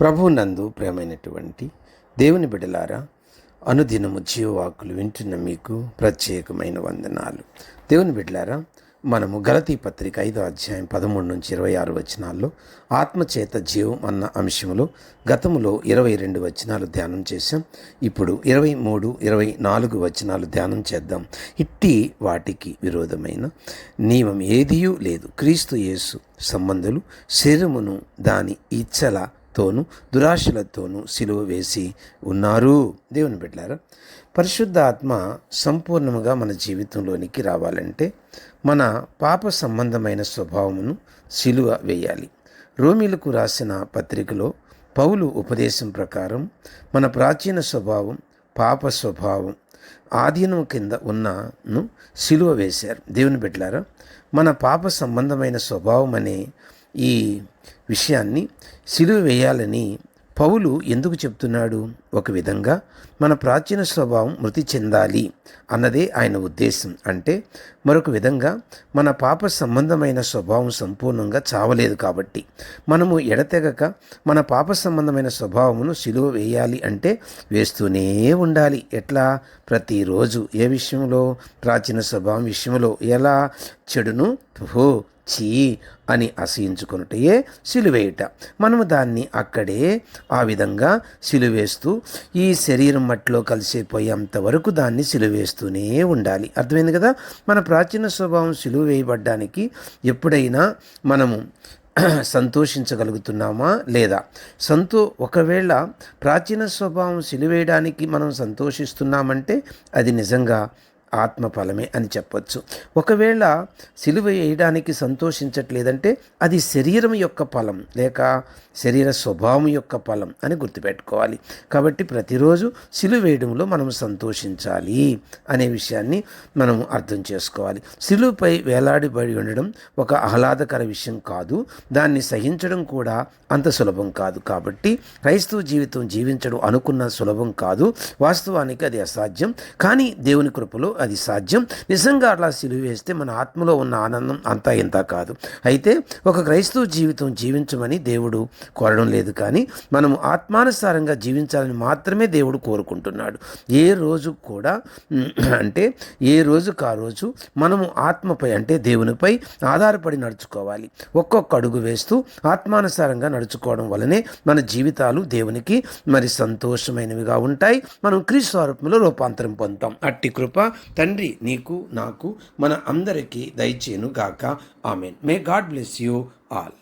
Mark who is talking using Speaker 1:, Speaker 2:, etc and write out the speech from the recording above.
Speaker 1: ప్రభు నందు ప్రేమైనటువంటి దేవుని బిడలారా అనుదినము జీవవాకులు వింటున్న మీకు ప్రత్యేకమైన వందనాలు. దేవుని బిడ్డలారా మనము గలతీ పత్రిక ఐదో అధ్యాయం పదమూడు నుంచి ఇరవై ఆరు వచనాల్లో ఆత్మచేత జీవం అన్న అంశంలో గతములో ఇరవై రెండు వచనాలు ధ్యానం చేశాం. ఇప్పుడు ఇరవై మూడు ఇరవై నాలుగు వచనాలు ధ్యానం చేద్దాం. ఇట్టి వాటికి విరోధమైన నియమం ఏదియూ లేదు. క్రీస్తు యేసు సంబంధులు శరీరమును దాని ఇచ్చల తోను దురాశలతోనూ సిలువ వేసి ఉన్నారు. దేవుని బిడ్డారా పరిశుద్ధ ఆత్మ సంపూర్ణముగా మన జీవితంలోనికి రావాలంటే మన పాప సంబంధమైన స్వభావమును సిలువ వేయాలి. రోమిలకు రాసిన పత్రికలో పౌలు ఉపదేశం ప్రకారం మన ప్రాచీన స్వభావం పాప స్వభావం ఆధీనం కింద ఉన్నను సిలువ వేశారు. దేవుని బిడ్డలారా మన పాప సంబంధమైన స్వభావం అనే ఈ విషయాన్ని సిలువ వేయాలని పౌలు ఎందుకు చెప్తున్నాడు? ఒక విధంగా మన ప్రాచీన స్వభావం మృతి చెందాలి అన్నదే ఆయన ఉద్దేశం. అంటే మరొక విధంగా మన పాప సంబంధమైన స్వభావం సంపూర్ణంగా చావలేదు కాబట్టి మనము ఎడతెగక మన పాప సంబంధమైన స్వభావమును సిలువ వేయాలి అంటే వేస్తూనే ఉండాలి. ఎట్లా? ప్రతిరోజు ఏ విషయంలో? ప్రాచీన స్వభావం విషయంలో. ఎలా? చెడును? హో చీ అని అసహించుకున్నటయే సిలువేయుట. మనము దాన్ని అక్కడే ఆ విధంగా సిలువేస్తూ ఈ శరీరం మట్టిలో కలిసిపోయేంత వరకు దాన్ని సిలువేస్తూనే ఉండాలి. అర్థమైంది కదా? మన ప్రాచీన స్వభావం సిలువ వేయబడ్డానికి ఎప్పుడైనా మనము సంతోషించగలుగుతున్నామా లేదా? సంతో ఒకవేళ ప్రాచీన స్వభావం సిలువేయడానికి మనం సంతోషిస్తున్నామంటే అది నిజంగా ఆత్మఫలమే అని చెప్పొచ్చు. ఒకవేళ సిలువ వేయడానికి సంతోషించట్లేదంటే అది శరీరం యొక్క ఫలం లేక శరీర స్వభావం యొక్క ఫలం అని గుర్తుపెట్టుకోవాలి. కాబట్టి ప్రతిరోజు సిలువ వేయడంలో మనం సంతోషించాలి అనే విషయాన్ని మనం అర్థం చేసుకోవాలి. సిలువపై వేలాడిబడి ఉండడం ఒక ఆహ్లాదకర విషయం కాదు. దాన్ని సహించడం కూడా అంత సులభం కాదు. కాబట్టి క్రైస్తవ జీవితం జీవించడం అనుకున్న సులభం కాదు. వాస్తవానికి అది అసాధ్యం. కానీ దేవుని కృపలో అది సాధ్యం. నిజంగా అట్లా సిలువ వేస్తే మన ఆత్మలో ఉన్న ఆనందం అంతా ఇంత కాదు. అయితే ఒక క్రైస్తవ జీవితం జీవించమని దేవుడు కోరడం లేదు కానీ మనము ఆత్మానుసారంగా జీవించాలని మాత్రమే దేవుడు కోరుకుంటున్నాడు. ఏ రోజు కూడా అంటే ఏ రోజుకు ఆ రోజు మనము ఆత్మపై అంటే దేవునిపై ఆధారపడి నడుచుకోవాలి. ఒక్కొక్క అడుగు వేస్తూ ఆత్మానుసారంగా నడుచుకోవడం వలనే మన జీవితాలు దేవునికి మరి సంతోషమైనవిగా ఉంటాయి. మనం క్రీస్తు రూపంలో రూపాంతరం పొందుతాం. అట్టి కృప తండ్రి నీకు నాకు మన అందరికీ దయచేను గాక amen. May God bless you all